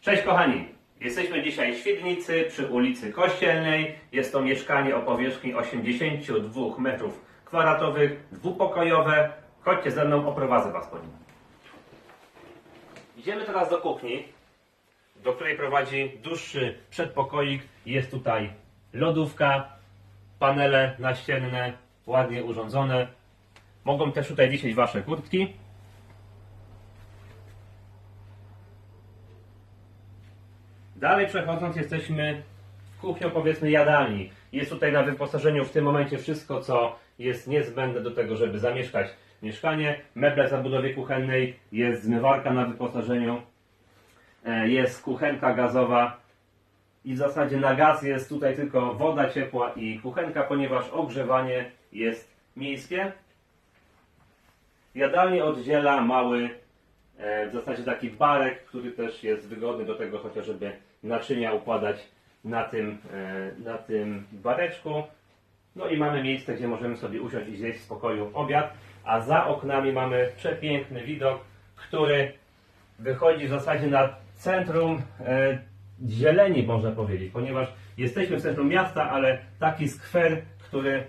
Cześć kochani! Jesteśmy dzisiaj w Świdnicy przy ulicy Kościelnej. Jest to mieszkanie o powierzchni 82 metrów kwadratowych, dwupokojowe. Chodźcie ze mną, oprowadzę Was po nim. Idziemy teraz do kuchni, do której prowadzi dłuższy przedpokoik. Jest tutaj lodówka, panele naścienne, ładnie urządzone. Mogą też tutaj wisieć Wasze kurtki. Dalej przechodząc, jesteśmy w kuchnią, powiedzmy, jadalni. Jest tutaj na wyposażeniu w tym momencie wszystko, co jest niezbędne do tego, żeby zamieszkać mieszkanie. Meble w zabudowie kuchennej, jest zmywarka na wyposażeniu, e, jest kuchenka gazowa i w zasadzie na gaz jest tutaj tylko woda ciepła i kuchenka, ponieważ ogrzewanie jest miejskie. Jadalnię oddziela mały e, w zasadzie taki barek, który też jest wygodny do tego chociażby naczynia układać na tym, e, na tym bareczku. No i mamy miejsce, gdzie możemy sobie usiąść i zjeść w spokoju obiad, a za oknami mamy przepiękny widok, który wychodzi w zasadzie na centrum e, zieleni, można powiedzieć, ponieważ jesteśmy w centrum miasta, ale taki skwer, który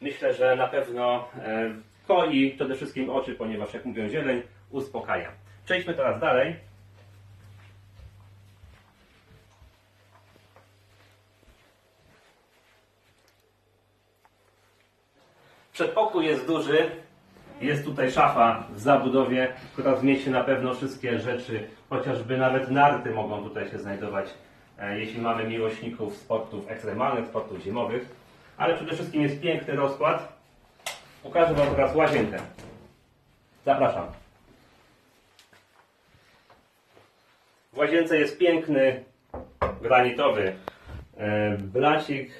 myślę, że na pewno e, koi przede wszystkim oczy, ponieważ jak mówią zieleń, uspokaja. Przejdźmy teraz dalej. Przedpokój jest duży. Jest tutaj szafa w zabudowie, która zmieści na pewno wszystkie rzeczy, chociażby nawet narty mogą tutaj się znajdować, e, jeśli mamy miłośników sportów ekstremalnych, sportów zimowych. Ale przede wszystkim jest piękny rozkład. Pokażę Wam teraz łazienkę. Zapraszam. W łazience jest piękny granitowy e, blacik.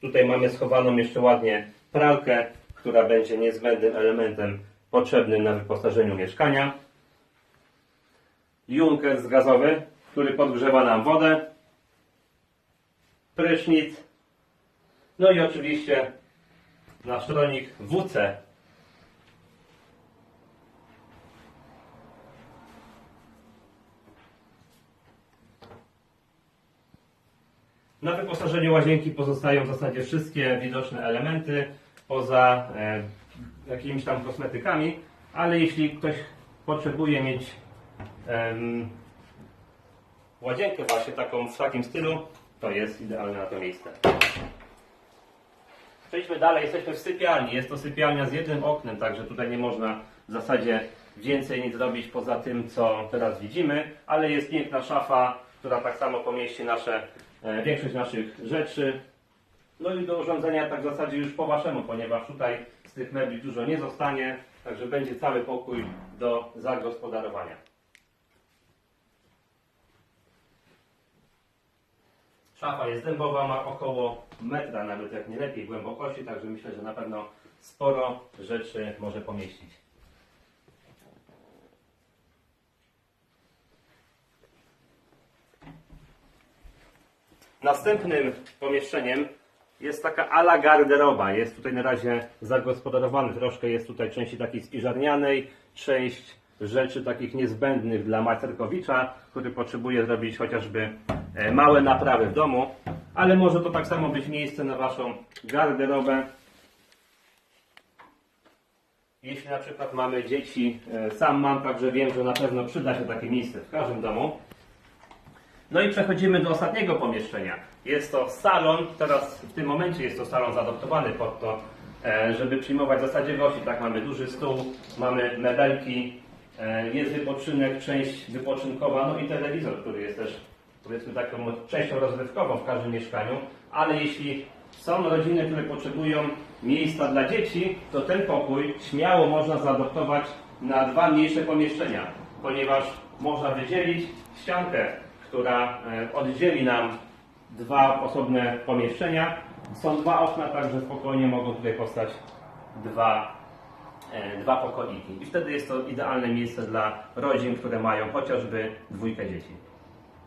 Tutaj mamy schowaną jeszcze ładnie pralkę, która będzie niezbędnym elementem potrzebnym na wyposażeniu mieszkania. Junkers gazowy, który podgrzewa nam wodę. Prysznic. No i oczywiście nasz tronik WC. Na wyposażeniu łazienki pozostają w zasadzie wszystkie widoczne elementy, poza e, jakimiś tam kosmetykami, ale jeśli ktoś potrzebuje mieć em, łazienkę właśnie taką w takim stylu, to jest idealne na to miejsce. Przejdźmy dalej, jesteśmy w sypialni. Jest to sypialnia z jednym oknem, także tutaj nie można w zasadzie więcej nic zrobić poza tym, co teraz widzimy, ale jest piękna szafa, która tak samo pomieści nasze, e, większość naszych rzeczy. No i do urządzenia tak w zasadzie już po waszemu, ponieważ tutaj z tych mebli dużo nie zostanie, także będzie cały pokój do zagospodarowania. Szafa jest dębowa, ma około metra, nawet jak nie lepiej głębokości, także myślę, że na pewno sporo rzeczy może pomieścić. Następnym pomieszczeniem jest taka ala garderoba. Jest tutaj na razie zagospodarowany troszkę, jest tutaj części takiej spiżarnianej, część rzeczy takich niezbędnych dla majsterkowicza, który potrzebuje zrobić chociażby e, małe naprawy w domu, ale może to tak samo być miejsce na Waszą garderobę. Jeśli na przykład mamy dzieci, e, sam mam, także wiem, że na pewno przyda się takie miejsce w każdym domu. No i przechodzimy do ostatniego pomieszczenia. Jest to salon, teraz w tym momencie jest to salon zaadoptowany pod to, e, żeby przyjmować w zasadzie gości. Tak, mamy duży stół, mamy mebelki, e, jest wypoczynek, część wypoczynkowa, no i telewizor, który jest też powiedzmy taką częścią rozrywkową w każdym mieszkaniu, ale jeśli są rodziny, które potrzebują miejsca dla dzieci, to ten pokój śmiało można zaadoptować na dwa mniejsze pomieszczenia, ponieważ można wydzielić ściankę, która e, oddzieli nam dwa osobne pomieszczenia. Są dwa okna, także spokojnie mogą tutaj powstać dwa, e, dwa pokoiki. I wtedy jest to idealne miejsce dla rodzin, które mają chociażby dwójkę dzieci.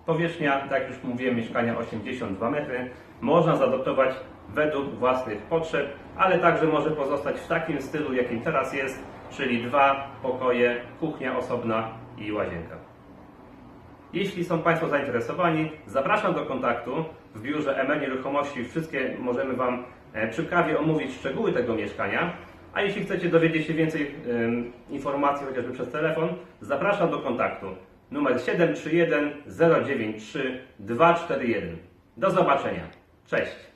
Powierzchnia, tak jak już mówiłem, mieszkania 82 metry. Można zaadoptować według własnych potrzeb, ale także może pozostać w takim stylu, jakim teraz jest, czyli dwa pokoje, kuchnia osobna i łazienka. Jeśli są Państwo zainteresowani, zapraszam do kontaktu w biurze ML Nieruchomości. Wszystkie możemy Wam e, przy kawie omówić szczegóły tego mieszkania. A jeśli chcecie dowiedzieć się więcej informacji, chociażby przez telefon, zapraszam do kontaktu. Numer 731 093 241. Do zobaczenia. Cześć.